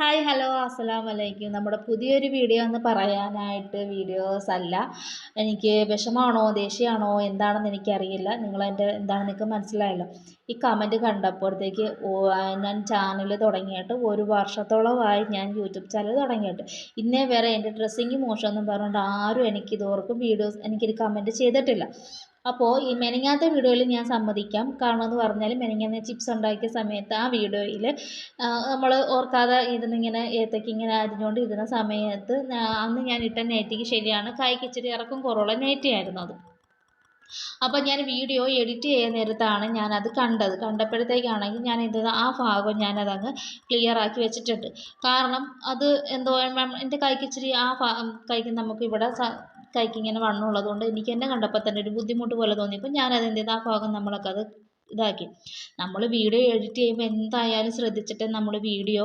Hi hello അസ്സലാം വലൈക്കും നമ്മുടെ പുതിയൊരു വീഡിയോ എന്ന് പറയാനായിട്ട് വീഡിയോസ് അല്ല. എനിക്ക് വിഷമാണോ ദേഷ്യമാണോ എന്താണെന്ന് എനിക്കറിയില്ല. നിങ്ങൾ എന്റെ എന്താണെന്ന് എനിക്ക് മനസ്സിലായല്ലോ? ഈ കമന്റ് കണ്ടപ്പോഴത്തേക്ക് ഞാൻ ചാനൽ തുടങ്ങിയിട്ട് ഒരു വർഷത്തോളമായി ഞാൻ യൂട്യൂബ് ചാനൽ തുടങ്ങിയിട്ട്. ഇന്നേ വരെ എന്റെ ഡ്രസ്സിങ് മോശമെന്നും പറഞ്ഞുകൊണ്ട് ആരും എനിക്ക് ഇതോർക്കും വീഡിയോസ് എനിക്കൊരു കമന്റ് ചെയ്തിട്ടില്ല. അപ്പോൾ ഈ മെനങ്ങാത്ത വീഡിയോയിൽ ഞാൻ സമ്മതിക്കാം. കാരണം എന്ന് പറഞ്ഞാൽ മെനങ്ങാന്ന് ചിപ്സ് ഉണ്ടാക്കിയ സമയത്ത് ആ വീഡിയോയിൽ നമ്മൾ ഓർക്കാതെ ഇരുന്നിങ്ങനെ ഏത്തയ്ക്ക് ഇങ്ങനെ അരിഞ്ഞുകൊണ്ട് ഇരുന്ന സമയത്ത് അന്ന് ഞാൻ ഇട്ട നൈറ്റിക്ക് ശരിയാണ് കായ്ക്ക് ഇച്ചിരി ഇറക്കം കുറവുള്ള നൈറ്റി ആയിരുന്നു അത്. അപ്പോൾ ഞാൻ വീഡിയോ എഡിറ്റ് ചെയ്യുന്ന നേരത്താണ് ഞാനത് കണ്ടത്. കണ്ടപ്പോഴത്തേക്കാണെങ്കിൽ ഞാൻ ഇത് ആ ഭാഗം ഞാനതങ്ങ് ക്ലിയർ ആക്കി വെച്ചിട്ടുണ്ട്. കാരണം അത് എന്തോ എന്റെ കൈക്ക് ഇച്ചിരി ആ കൈക്ക് നമുക്ക് ഇവിടെ സ കൈക്ക് ഇങ്ങനെ വണ്ണമുള്ളത് കൊണ്ട് എനിക്ക് എന്നെ കണ്ടപ്പോൾ തന്നെ ഒരു ബുദ്ധിമുട്ട് പോലെ തോന്നിയപ്പോൾ എന്ത് ചെയ്തു ആ ഭാഗം നമ്മളൊക്കെ അത് ഇതാക്കി. നമ്മൾ വീഡിയോ എഡിറ്റ് ചെയ്യുമ്പോൾ എന്തായാലും ശ്രദ്ധിച്ചിട്ട് നമ്മൾ വീഡിയോ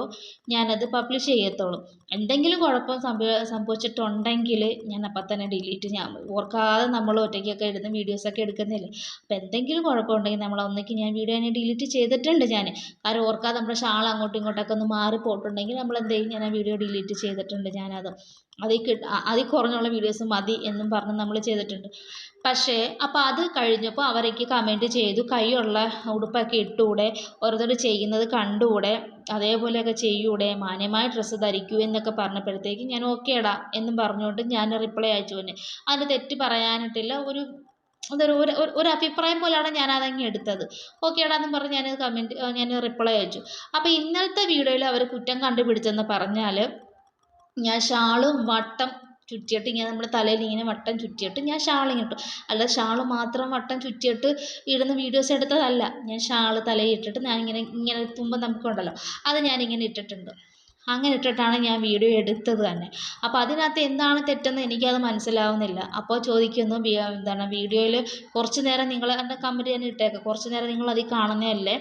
ഞാനത് പബ്ലിഷ് ചെയ്യത്തുള്ളൂ. എന്തെങ്കിലും കുഴപ്പം സംഭവ സംഭവിച്ചിട്ടുണ്ടെങ്കിൽ ഞാൻ അപ്പം തന്നെ ഡിലീറ്റ് ഞാൻ ഓർക്കാതെ നമ്മൾ ഒറ്റയ്ക്കൊക്കെ ഇടുന്ന വീഡിയോസൊക്കെ എടുക്കുന്നില്ലേ? അപ്പോൾ എന്തെങ്കിലും കുഴപ്പമുണ്ടെങ്കിൽ നമ്മൾ ഒന്നിക്ക് ഞാൻ വീഡിയോ തന്നെ ഡിലീറ്റ് ചെയ്തിട്ടുണ്ട് ഞാൻ കാരണം ഓർക്കാതെ നമ്മുടെ ഷാൾ അങ്ങോട്ടും ഇങ്ങോട്ടൊക്കെ ഒന്ന് മാറി പോയിട്ടുണ്ടെങ്കിൽ നമ്മൾ എന്തെങ്കിലും ഞാൻ ആ വീഡിയോ ഡിലീറ്റ് ചെയ്തിട്ടുണ്ട് ഞാനത്. അതിൽ കിട്ട അതിൽ കുറഞ്ഞുള്ള വീഡിയോസ് മതി എന്നും പറഞ്ഞ് നമ്മൾ ചെയ്തിട്ടുണ്ട്. പക്ഷേ അപ്പോൾ അത് കഴിഞ്ഞപ്പോൾ അവരേക്ക് കമന്റ് ചെയ്തു കൈയുള്ള ഉടുപ്പൊക്കെ ഇട്ടുകൂടെ ഓരോരുത്തർ ചെയ്യുന്നത് കണ്ടുകൂടെ അതേപോലെയൊക്കെ ചെയ്യൂടെ മാന്യമായ ഡ്രസ്സ് ധരിക്കൂ എന്നൊക്കെ പറഞ്ഞപ്പോഴത്തേക്ക് ഞാൻ ഓക്കേടാ എന്നും പറഞ്ഞുകൊണ്ട് ഞാൻ റിപ്ലൈ അയച്ചു തന്നെ അതിന് തെറ്റ് പറയാനായിട്ടില്ല ഒരു അതൊരു ഒരു ഒരു- അഭിപ്രായം പോലെയാണ് ഞാൻ അതങ്ങ് എടുത്തത്. ഓക്കേടാ എന്ന് പറഞ്ഞ് ഞാൻ കമന്റ് ഞാൻ റിപ്ലൈ അയച്ചു. അപ്പോൾ ഇന്നലത്തെ വീഡിയോയിൽ അവർ കുറ്റം കണ്ടുപിടിച്ചെന്ന് പറഞ്ഞാൽ ഞാൻ ഷാളും വട്ടം ചുറ്റിയിട്ട് ഇങ്ങനെ നമ്മുടെ തലയിൽ ഇങ്ങനെ വട്ടം ചുറ്റിയിട്ട് ഞാൻ ഷാളിങ് ഇട്ടു. അല്ല ഷാൾ മാത്രം വട്ടം ചുറ്റിയിട്ട് ഇടുന്ന വീഡിയോസ് എടുത്തതല്ല. ഞാൻ ഷാൾ തലയിൽ ഇട്ടിട്ട് ഞാൻ ഇങ്ങനെ ഇങ്ങനെ തുമ്പം നമുക്കുണ്ടല്ലോ അത് ഞാൻ ഇങ്ങനെ ഇട്ടിട്ടുണ്ട്. അങ്ങനെ ഇട്ടിട്ടാണ് ഞാൻ വീഡിയോ എടുത്തത് തന്നെ. അപ്പോൾ അതിനകത്ത് എന്താണ് തെറ്റെന്ന് എനിക്കത് മനസ്സിലാവുന്നില്ല. അപ്പോൾ ചോദിക്കുന്നു എന്താണ് വീഡിയോയിൽ കുറച്ച് നേരം നിങ്ങൾ എന്റെ കമന്റ് തന്നെ ഇട്ടേക്കാം. കുറച്ച് നേരം നിങ്ങൾ അതിൽ കാണുന്നതല്ലേ?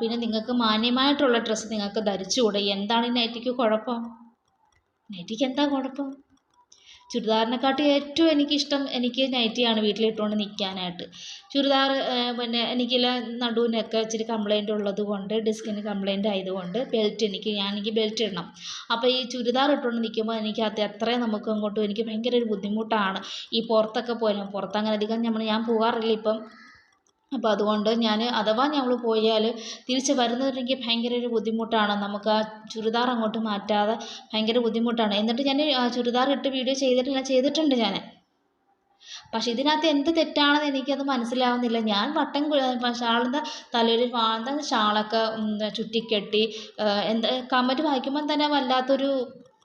പിന്നെ നിങ്ങൾക്ക് മാന്യമായിട്ടുള്ള ഡ്രസ്സ് നിങ്ങൾക്ക് ധരിച്ചുകൂടെ? എന്താണ് ഈ നൈറ്റിക്ക് കുഴപ്പം? നൈറ്റിക്ക് എന്താ കുഴപ്പം? ചുരിദാറിനെക്കാട്ടി ഏറ്റവും എനിക്കിഷ്ടം എനിക്ക് നൈറ്റിയാണ് വീട്ടിലിട്ടുകൊണ്ട് നിൽക്കാനായിട്ട് ചുരിദാർ പിന്നെ എനിക്കില്ല നടുവിനൊക്കെ ഇച്ചിരി കംപ്ലൈന്റ് ഉള്ളത് കൊണ്ട് ഡിസ്കിന് കംപ്ലൈന്റ് ആയതുകൊണ്ട് ബെൽറ്റ് എനിക്ക് ഞാൻ എനിക്ക് ബെൽറ്റ് ഇടണം. അപ്പോൾ ഈ ചുരിദാർ ഇട്ടുകൊണ്ട് നിൽക്കുമ്പോൾ എനിക്ക് അത് അത്രയും നമുക്ക് അങ്ങോട്ടും എനിക്ക് ഭയങ്കര ഒരു ബുദ്ധിമുട്ടാണ്. ഈ പുറത്തൊക്കെ പോയാലും പുറത്ത് അങ്ങനെ അധികം നമ്മൾ ഞാൻ പോകാറില്ല ഇപ്പം. അപ്പോൾ അതുകൊണ്ട് ഞാൻ അഥവാ ഞങ്ങൾ പോയാൽ തിരിച്ച് വരുന്നതെങ്കിൽ ഭയങ്കര ഒരു ബുദ്ധിമുട്ടാണ്. നമുക്ക് ആ ചുരിദാർ അങ്ങോട്ട് മാറ്റാതെ ഭയങ്കര ബുദ്ധിമുട്ടാണ്. എന്നിട്ട് ഞാൻ ആ ചുരിദാർ ഇട്ട് വീഡിയോ ചെയ്തിട്ടില്ല ചെയ്തിട്ടുണ്ട് ഞാൻ പക്ഷെ ഇതിനകത്ത് എന്ത് തെറ്റാണെന്ന് എനിക്കത് മനസ്സിലാവുന്നില്ല. ഞാൻ വട്ടം ഷാളിന്റെ തലയിൽ വാഴ്ന്ന ഷാളൊക്കെ ചുറ്റിക്കെട്ടി എന്താ കമന്റ് വായിക്കുമ്പം തന്നെ വല്ലാത്തൊരു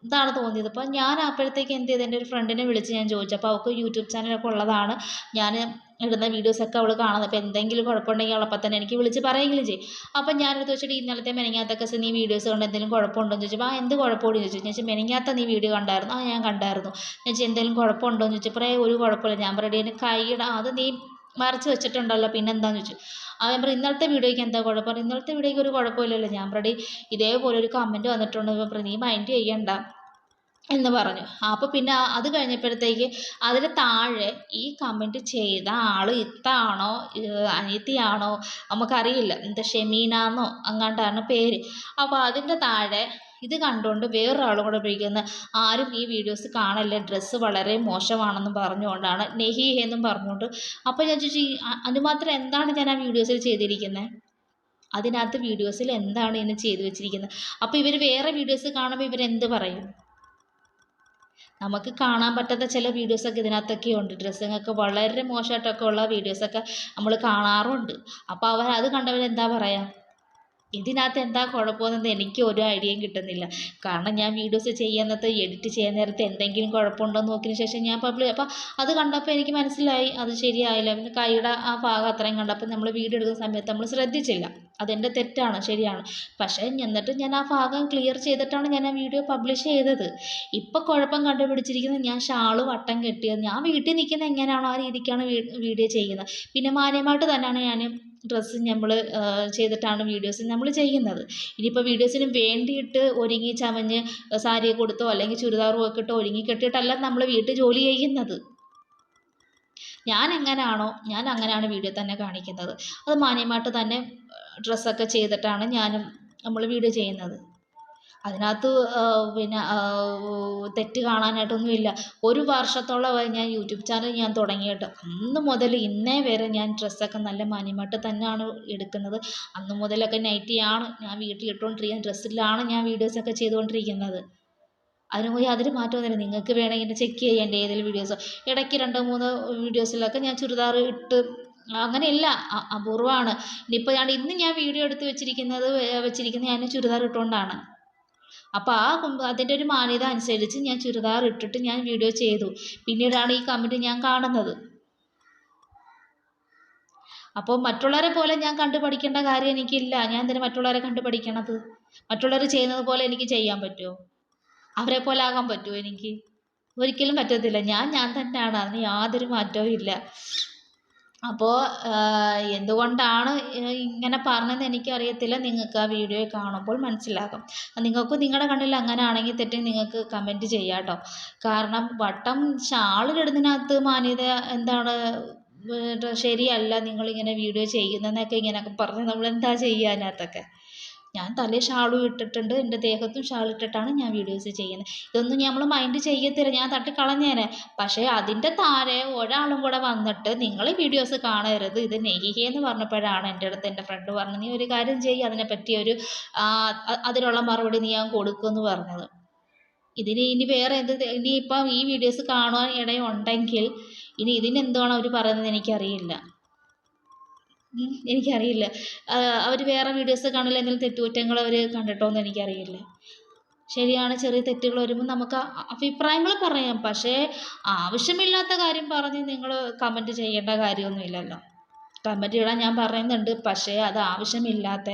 ഇതാണ് തോന്നിയത്. അപ്പോൾ ഞാൻ അപ്പോഴത്തേക്ക് എന്ത് ചെയ്തു? എന്റെ ഒരു ഫ്രണ്ടിനെ വിളിച്ച് ഞാൻ ചോദിച്ചു. അപ്പോൾ അവൾക്ക് യൂട്യൂബ് ചാനലൊക്കെ ഉള്ളതാണ്. ഞാൻ ഇടുന്ന വീഡിയോസൊക്കെ അവൾ കാണുന്നത്. അപ്പോൾ എന്തെങ്കിലും കുഴപ്പമുണ്ടെങ്കിൽ അവളപ്പം തന്നെ എനിക്ക് വിളിച്ച് പറയുകയും ചെയ്യും. അപ്പം ഞാനൊരു ചോദിച്ചിട്ട് ഇന്നലത്തെ മെനങ്ങാത്തൊക്കെ നീ വീഡിയോസ് കൊണ്ട് എന്തെങ്കിലും കുഴപ്പമുണ്ടോ എന്ന് ചോദിച്ചപ്പോൾ ആ എന്ത് കുഴപ്പമുണ്ട്? ചോദിച്ചു. ഞാൻ മെനങ്ങാത്ത നീ വീഡിയോ കണ്ടായിരുന്നു? ആ ഞാൻ കണ്ടായിരുന്നു. ഞാൻ ചോദിച്ചു എന്തെങ്കിലും കുഴപ്പമുണ്ടോ? എന്ന് ചോദിച്ചപ്പോൾ "ഏയ് ഒരു കുഴപ്പമില്ല. ഞാൻ പറയട്ടെ എന്റെ ആ, അത് നീ മറച്ച് വെച്ചിട്ടുണ്ടല്ലോ. പിന്നെന്താന്ന് ചോദിച്ചു. അവൻ പറയും ഇന്നലത്തെ വീഡിയോയ്ക്ക് എന്താ കുഴപ്പം? ഇന്നലത്തെ വീഡിയോയ്ക്ക് ഒരു കുഴപ്പമില്ലല്ലോ. ഞാൻ പറയും ഇതേപോലെ ഒരു കമന്റ് വന്നിട്ടുണ്ട്. പറയും, നീ മൈൻഡ് ചെയ്യണ്ട. എന്ന് പറഞ്ഞു. അപ്പോൾ പിന്നെ അത് കഴിഞ്ഞപ്പോഴത്തേക്ക് അതിന് താഴെ ഈ കമന്റ് ചെയ്ത ആൾ ഇത്താണോ അനിയത്തിയാണോ നമുക്കറിയില്ല. എന്താ ഷെമീനാന്നോ അങ്ങാണ്ടാണ് പേര്. അപ്പോൾ അതിന്റെ താഴെ ഇത് കണ്ടുകൊണ്ട് വേറൊരാളും കൂടെ വിളിക്കുന്ന ആരും ഈ വീഡിയോസ് കാണല്ല ഡ്രസ്സ് വളരെ മോശമാണെന്ന് പറഞ്ഞുകൊണ്ടാണ് നെഹി എന്നും പറഞ്ഞുകൊണ്ട്. അപ്പോൾ ഞാൻ ചോദിച്ചു "ഈ മാത്രം എന്താണ് ഞാൻ ആ വീഡിയോസിൽ ചെയ്തിരിക്കുന്നത് അതിനകത്ത് വീഡിയോസിൽ എന്താണ് ഇതിന് ചെയ്തു വെച്ചിരിക്കുന്നത് അപ്പോൾ ഇവർ വേറെ വീഡിയോസ് കാണുമ്പോൾ ഇവരെന്ത് പറയും? നമുക്ക് കാണാൻ പറ്റാത്ത ചില വീഡിയോസൊക്കെ ഇതിനകത്തൊക്കെ ഉണ്ട്. ഡ്രസ്സിങ്ങൊക്കെ വളരെ മോശമായിട്ടൊക്കെ ഉള്ള വീഡിയോസൊക്കെ നമ്മൾ കാണാറുണ്ട്. അപ്പോൾ അവർ അത് കണ്ടവർ എന്താ പറയുക ഇതിനകത്ത് എന്താ കുഴപ്പമെന്ന് എനിക്ക് ഒരു ഐഡിയയും കിട്ടുന്നില്ല. കാരണം ഞാൻ വീഡിയോസ് ചെയ്യുന്നത് എഡിറ്റ് ചെയ്യാൻ നേരത്ത് എന്തെങ്കിലും കുഴപ്പമുണ്ടോ എന്ന് നോക്കിയതിന് ശേഷം ഞാൻ പബ്ലിക് അപ്പോൾ അത് കണ്ടപ്പോൾ എനിക്ക് മനസ്സിലായി അത് ശരിയായില്ല. പിന്നെ കൈയുടെ ആ ഭാഗം അത്രയും കണ്ടപ്പോൾ നമ്മൾ വീഡിയോ എടുക്കുന്ന സമയത്ത് നമ്മൾ ശ്രദ്ധിച്ചില്ല. അതെന്റെ തെറ്റാണ് ശരിയാണ്. പക്ഷേ എന്നിട്ട് ഞാൻ ആ ഭാഗം ക്ലിയർ ചെയ്തിട്ടാണ് ഞാൻ ആ വീഡിയോ പബ്ലിഷ് ചെയ്തത്. ഇപ്പോൾ കുഴപ്പം കണ്ടുപിടിച്ചിരിക്കുന്നത് ഞാൻ ഷാൾ വട്ടം കെട്ടിയത്. ഞാൻ വീട്ടിൽ നിൽക്കുന്നത് എങ്ങനെയാണോ ആ രീതിക്കാണ് വീഡിയോ ചെയ്യുന്നത്. പിന്നെ മാന്യമായിട്ട് തന്നെയാണ് ഞാൻ ഡ്രസ്സ് നമ്മൾ ചെയ്തിട്ടാണ് വീഡിയോസ് നമ്മൾ ചെയ്യുന്നത്. ഇനിയിപ്പോൾ വീഡിയോസിന് വേണ്ടിയിട്ട് ഒരുങ്ങി ചമഞ്ഞ് സാരി കൊടുത്തോ അല്ലെങ്കിൽ ചുരിദാറും ഒക്കെ ഇട്ടോ ഒരുങ്ങി കെട്ടിയിട്ടല്ല നമ്മൾ വീട്ടിൽ ജോലി ചെയ്യുന്നത്. ഞാൻ എങ്ങനെയാണോ ഞാൻ അങ്ങനെയാണ് വീഡിയോ തന്നെ കാണിക്കുന്നത്. അത് മാന്യമായിട്ട് തന്നെ ഡ്രസ്സൊക്കെ ചെയ്തിട്ടാണ് ഞാനും നമ്മൾ വീഡിയോ ചെയ്യുന്നത്. അതിനകത്ത് പിന്നെ തെറ്റ് കാണാനായിട്ടൊന്നുമില്ല. ഒരു വർഷത്തോളമായി ഞാൻ യൂട്യൂബ് ചാനൽ ഞാൻ തുടങ്ങിയിട്ട്. അന്ന് മുതൽ ഇന്നേ വരെ ഞാൻ ഡ്രസ്സൊക്കെ നല്ല മാന്യമായിട്ട് തന്നെയാണ് എടുക്കുന്നത്. അന്ന് മുതലൊക്കെ നൈറ്റിയാണ് ഞാൻ വീട്ടിൽ ഇട്ടുകൊണ്ടിരിക്കുന്ന ഡ്രസ്സിലാണ് ഞാൻ വീഡിയോസൊക്കെ ചെയ്തുകൊണ്ടിരിക്കുന്നത്. അതിനു പോയി അതിന് മാറ്റമൊന്നുമില്ല നിങ്ങൾക്ക് വേണമെങ്കിൽ ചെക്ക് ചെയ്യാം എന്റെ ഏതെങ്കിലും വീഡിയോസ്. ഇടയ്ക്ക് രണ്ടോ മൂന്നോ വീഡിയോസിലൊക്കെ ഞാൻ ചുരിദാർ ഇട്ട് അങ്ങനെയല്ല അപൂർവമാണ്. ഇനിയിപ്പോൾ ഞാൻ ഇന്ന് ഞാൻ വീഡിയോ എടുത്ത് വെച്ചിരിക്കുന്നത് വെച്ചിരിക്കുന്നത് ഞാൻ ചുരിദാർ ഇട്ടുകൊണ്ടാണ്. അപ്പോൾ ആ അതിന്റെ ഒരു മാന്യത അനുസരിച്ച് ഞാൻ ചുരിദാർ ഇട്ടിട്ട് ഞാൻ വീഡിയോ ചെയ്തു. പിന്നീടാണ് ഈ കമന്റ് ഞാൻ കാണുന്നത്. അപ്പോൾ മറ്റുള്ളവരെ പോലെ ഞാൻ കണ്ടു പഠിക്കേണ്ട കാര്യം എനിക്കില്ല. ഞാൻ എന്തിനാ മറ്റുള്ളവരെ കണ്ടു പഠിക്കണത് മറ്റുള്ളവർ ചെയ്യുന്നത് പോലെ എനിക്ക് ചെയ്യാൻ പറ്റുമോ? അവരെ പോലെ ആകാൻ പറ്റുമോ എനിക്ക്? ഒരിക്കലും പറ്റത്തില്ല. ഞാൻ ഞാൻ തന്നെയാണ്. അതിന് യാതൊരു മാറ്റവും ഇല്ല. അപ്പോൾ എന്തുകൊണ്ടാണ് ഇങ്ങനെ പറഞ്ഞതെന്ന് എനിക്കറിയത്തില്ല. നിങ്ങൾക്ക് ആ വീഡിയോ കാണുമ്പോൾ മനസ്സിലാകും. നിങ്ങൾക്ക് നിങ്ങളുടെ കണ്ണിൽ അങ്ങനെ ആണെങ്കിൽ തെറ്റി നിങ്ങൾക്ക് കമന്റ് ചെയ്യാട്ടോ കാരണം വട്ടം ഷാളിലിടുന്നതിനകത്ത് മാന്യത എന്താണ്? ശരിയല്ല. നിങ്ങളിങ്ങനെ വീഡിയോ ചെയ്യുന്നതെന്നൊക്കെ ഇങ്ങനെയൊക്കെ പറഞ്ഞ് നമ്മൾ എന്താ ചെയ്യുക അതിനകത്തൊക്കെ ഞാൻ തലയിൽ ഷാളും ഇട്ടിട്ടുണ്ട് എന്റെ ദേഹത്തും ഷാൾ ഇട്ടിട്ടാണ് ഞാൻ വീഡിയോസ് ചെയ്യുന്നത്. ഇതൊന്നും നമ്മൾ മൈൻഡ് ചെയ്യത്തില്ല ഞാൻ തട്ടിക്കളഞ്ഞേനെ. പക്ഷേ അതിന്റെ താഴെ ഒരാളും കൂടെ വന്നിട്ട് നിങ്ങൾ വീഡിയോസ് കാണരുത് ഇത് നെഹിഹി എന്ന് പറഞ്ഞപ്പോഴാണ് എന്റെ അടുത്ത് എന്റെ ഫ്രണ്ട് പറഞ്ഞത് നീ ഒരു കാര്യം ചെയ്യ് അതിനെപ്പറ്റി ഒരു അതിനുള്ള മറുപടി നീ ഞാൻ കൊടുക്കുമെന്ന് പറഞ്ഞത്. ഇതിന് ഇനി വേറെ എന്ത് ഇനിയിപ്പം ഈ വീഡിയോസ് കാണുവാൻ ഇടയുണ്ടെങ്കിൽ ഇനി ഇതിനെന്താണ് അവർ പറയുന്നത് എനിക്കറിയില്ല. എനിക്കറിയില്ല. അവർ വേറെ വീഡിയോസ് കാണില്ല എന്തെങ്കിലും തെറ്റുകുറ്റങ്ങൾ അവർ കണ്ടിട്ടോ എന്ന് എനിക്കറിയില്ല. ശരിയാണ് ചെറിയ തെറ്റുകൾ വരുമ്പോൾ നമുക്ക് അഭിപ്രായങ്ങൾ പറയാം. പക്ഷേ ആവശ്യമില്ലാത്ത കാര്യം പറഞ്ഞ് നിങ്ങൾ കമന്റ് ചെയ്യേണ്ട കാര്യമൊന്നുമില്ലല്ലോ. കമന്റ് ഇടാൻ ഞാൻ പറയുന്നുണ്ട്. പക്ഷേ അത് ആവശ്യമില്ലാത്ത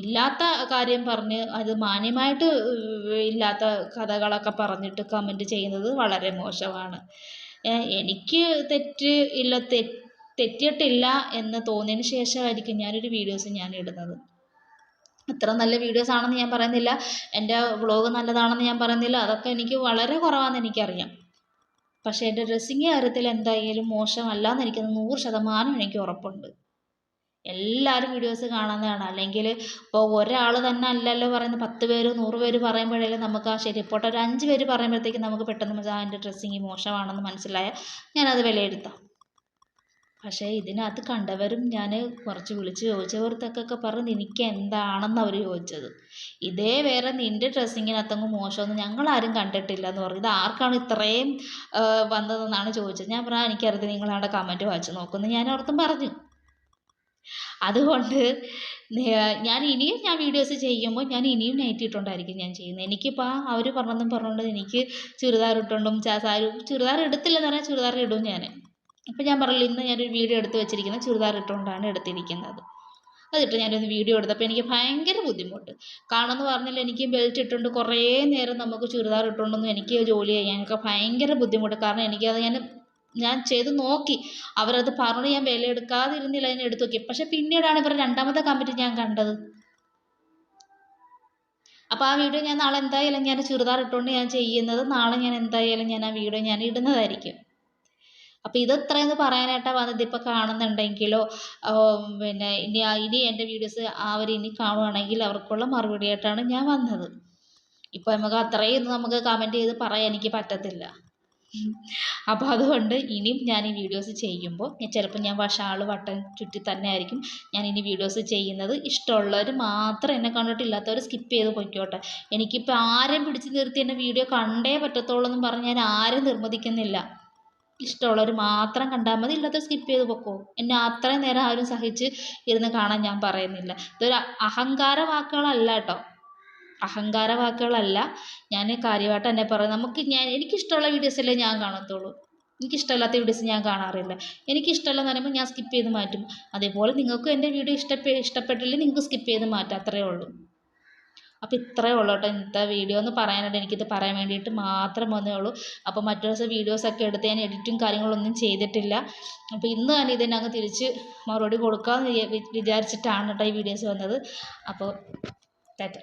ഇല്ലാത്ത കാര്യം പറഞ്ഞ് അത് മാന്യമായിട്ട് ഇല്ലാത്ത കഥകളൊക്കെ പറഞ്ഞിട്ട് കമന്റ് ചെയ്യുന്നത് വളരെ മോശമാണ്. എനിക്ക് തെറ്റ് ഇല്ല തെറ്റ് തെറ്റിയിട്ടില്ല എന്ന് തോന്നിയതിന് ശേഷമായിരിക്കും ഞാനൊരു വീഡിയോസ് ഞാൻ ഇടുന്നത്. അത്ര നല്ല വീഡിയോസ് ആണെന്ന് ഞാൻ പറയുന്നില്ല. എന്റെ വ്ളോഗ് നല്ലതാണെന്ന് ഞാൻ പറയുന്നില്ല. അതൊക്കെ എനിക്ക് വളരെ കുറവാണെന്ന് എനിക്കറിയാം. പക്ഷേ എന്റെ ഡ്രസ്സിങ് കാര്യത്തിൽ എന്തായാലും മോശമല്ല എന്ന് എനിക്ക് നൂറ് ശതമാനം എനിക്ക് ഉറപ്പുണ്ട്. എല്ലാവരും വീഡിയോസ് കാണുന്നതാണ്. അല്ലെങ്കിൽ ഇപ്പോൾ ഒരാൾ തന്നെ അല്ലല്ലോ പറയുന്നത്. പത്ത് പേര് നൂറ് പേര് പറയുമ്പോഴേക്കും നമുക്ക് ആ ശരി. ഇപ്പോൾ ഒരു അഞ്ച് പേര് പറയുമ്പോഴത്തേക്കും നമുക്ക് പെട്ടെന്ന് എന്റെ ഡ്രസ്സിങ് മോശമാണെന്ന് മനസ്സിലായാൽ ഞാനത് വിലയിരുത്താം. പക്ഷേ ഇതിനകത്ത് കണ്ടവരും ഞാൻ കുറച്ച് വിളിച്ച് ചോദിച്ചവർക്കൊക്കെ പറഞ്ഞു നിനക്ക് എന്താണെന്ന് അവർ ചോദിച്ചത്. ഇതേ വേറെ നിന്റെ ഡ്രസ്സിങ്ങിനകത്തങ്ങ് ഞങ്ങൾ ആരും കണ്ടിട്ടില്ല എന്ന് പറഞ്ഞു. ഇത് ആർക്കാണ് ഇത്രയും വന്നതെന്നാണ് ചോദിച്ചത്. ഞാൻ പറഞ്ഞു എനിക്കറിയത് നിങ്ങളവിടെ കമന്റ് വായിച്ച് നോക്കുമെന്ന് ഞാൻ ഓർത്തും പറഞ്ഞു. അതുകൊണ്ട് ഞാൻ ഇനിയും ഞാൻ വീഡിയോസ് ചെയ്യുമ്പോൾ ഞാൻ ഇനിയും നൈറ്റ് ഇട്ടുകൊണ്ടായിരിക്കും ഞാൻ ചെയ്യുന്നത്. എനിക്കിപ്പോൾ അവർ പറഞ്ഞതും പറഞ്ഞുകൊണ്ട് എനിക്ക് ചുരിദാർ ഇട്ടുകൊണ്ടും സാരി ചുരിദാർ എടുത്തില്ലെന്ന് പറഞ്ഞാൽ ചുരിദാർ ഇടും ഞാൻ അപ്പോൾ ഞാൻ പറഞ്ഞില്ല ഇന്ന് ഞാനൊരു വീഡിയോ എടുത്ത് വെച്ചിരിക്കുന്നത് ചുരിദാർ ഇട്ടുകൊണ്ടാണ് എടുത്തിരിക്കുന്നത്. അതിട്ട് ഞാനൊന്ന് വീഡിയോ എടുത്തപ്പോൾ എനിക്ക് ഭയങ്കര ബുദ്ധിമുട്ട്. കാണുമെന്ന് പറഞ്ഞാൽ എനിക്ക് ബെൽറ്റ് ഇട്ടുകൊണ്ട് കുറേ നേരം നമുക്ക് ചുരിദാർ ഇട്ടുകൊണ്ടൊന്നും എനിക്ക് ജോലി ചെയ്യാനൊക്കെ ഭയങ്കര ബുദ്ധിമുട്ട്. കാരണം എനിക്കത് ഞാൻ ഞാൻ ചെയ്ത് നോക്കി. അവരത് പറഞ്ഞ് ഞാൻ വില എടുക്കാതിരുന്നില്ല ഞാൻ എടുത്തു നോക്കി. പക്ഷെ പിന്നീടാണ് ഇവരുടെ രണ്ടാമത്തെ കമ്പനി ഞാൻ കണ്ടത്. അപ്പോൾ ആ വീഡിയോ ഞാൻ നാളെ എന്തായാലും ഞാൻ ചുരിദാർ ഇട്ടുകൊണ്ട് ഞാൻ ചെയ്യുന്നത് നാളെ ഞാൻ എന്തായാലും ഞാൻ ആ വീഡിയോ ഞാൻ ഇടുന്നതായിരിക്കും. അപ്പോൾ ഇത് ഇത്രയെന്ന് പറയാനായിട്ടാണ് വന്നത്. ഇപ്പോൾ കാണുന്നുണ്ടെങ്കിലോ പിന്നെ ഇനി ഇനി എന്റെ വീഡിയോസ് അവർ ഇനി കാണുവാണെങ്കിൽ അവർക്കുള്ള മറുപടി ആയിട്ടാണ് ഞാൻ വന്നത്. ഇപ്പോൾ നമുക്ക് അത്രയും നമുക്ക് കമന്റ് ചെയ്ത് പറയാൻ എനിക്ക് പറ്റത്തില്ല. അപ്പോൾ അതുകൊണ്ട് ഇനിയും ഞാൻ ഈ വീഡിയോസ് ചെയ്യുമ്പോൾ ഞാൻ ചിലപ്പോൾ ഞാൻ ഷാൾ വട്ടം ചുറ്റി തന്നെ ആയിരിക്കും ഞാൻ ഇനി വീഡിയോസ് ചെയ്യുന്നത്. ഇഷ്ടമുള്ളവർ മാത്രം എന്നെ കണ്ടിട്ട് കണ്ടിട്ടില്ലാത്തവർ സ്കിപ്പ് ചെയ്ത് പൊയ്ക്കോട്ടെ. എനിക്കിപ്പോൾ ആരും പിടിച്ചു നിർത്തി എന്റെ വീഡിയോ കണ്ടേ പറ്റത്തുള്ളൂ എന്ന് പറഞ്ഞ് ഞാൻ ആരും നിർബന്ധിക്കുന്നില്ല. ഇഷ്ടമുള്ളവർ മാത്രം കണ്ടാൽ മതി ഇല്ലാത്ത സ്കിപ്പ് ചെയ്ത് പൊക്കോ എന്നെ അത്രയും നേരം ആരും സഹിച്ച് ഇരുന്ന് കാണാൻ ഞാൻ പറയുന്നില്ല. ഇതൊരു അഹങ്കാര വാക്കുകളല്ല കേട്ടോ. അഹങ്കാര വാക്കുകളല്ല ഞാൻ കാര്യമായിട്ട് എന്നെ പറയും. നമുക്ക് ഞാൻ എനിക്കിഷ്ടമുള്ള വീഡിയോസല്ലേ ഞാൻ കാണത്തുള്ളൂ. എനിക്കിഷ്ടമില്ലാത്ത വീഡിയോസ് ഞാൻ കാണാറില്ല. എനിക്കിഷ്ടമല്ലെന്ന് പറയുമ്പോൾ ഞാൻ സ്കിപ്പ് ചെയ്ത് മാറ്റും. അതേപോലെ നിങ്ങൾക്കും എന്റെ വീഡിയോ ഇഷ്ടപ്പെ ഇഷ്ടപ്പെട്ടില്ലെങ്കിൽ നിങ്ങൾക്ക് സ്കിപ്പ് ചെയ്ത് മാറ്റാം. അത്രയേ ഉള്ളൂ. അപ്പോൾ ഇത്രയേ ഉള്ളൂ കേട്ടോ ഇന്നത്തെ വീഡിയോ എന്ന് പറയാനായിട്ട് എനിക്കിത് പറയാൻ വേണ്ടിയിട്ട് മാത്രം വന്നേ ഉള്ളൂ. അപ്പോൾ മറ്റു ദിവസം വീഡിയോസൊക്കെ എടുത്ത് ഞാൻ എഡിറ്റും കാര്യങ്ങളൊന്നും ചെയ്തിട്ടില്ല. അപ്പോൾ ഇന്ന് തന്നെ ഇതിനെ അങ്ങ് തിരിച്ച് മറുപടി കൊടുക്കാമെന്ന് വിചാരിച്ചിട്ടാണ് കേട്ടോ ഈ വീഡിയോസ് വന്നത്. അപ്പോൾ ടാറ്റ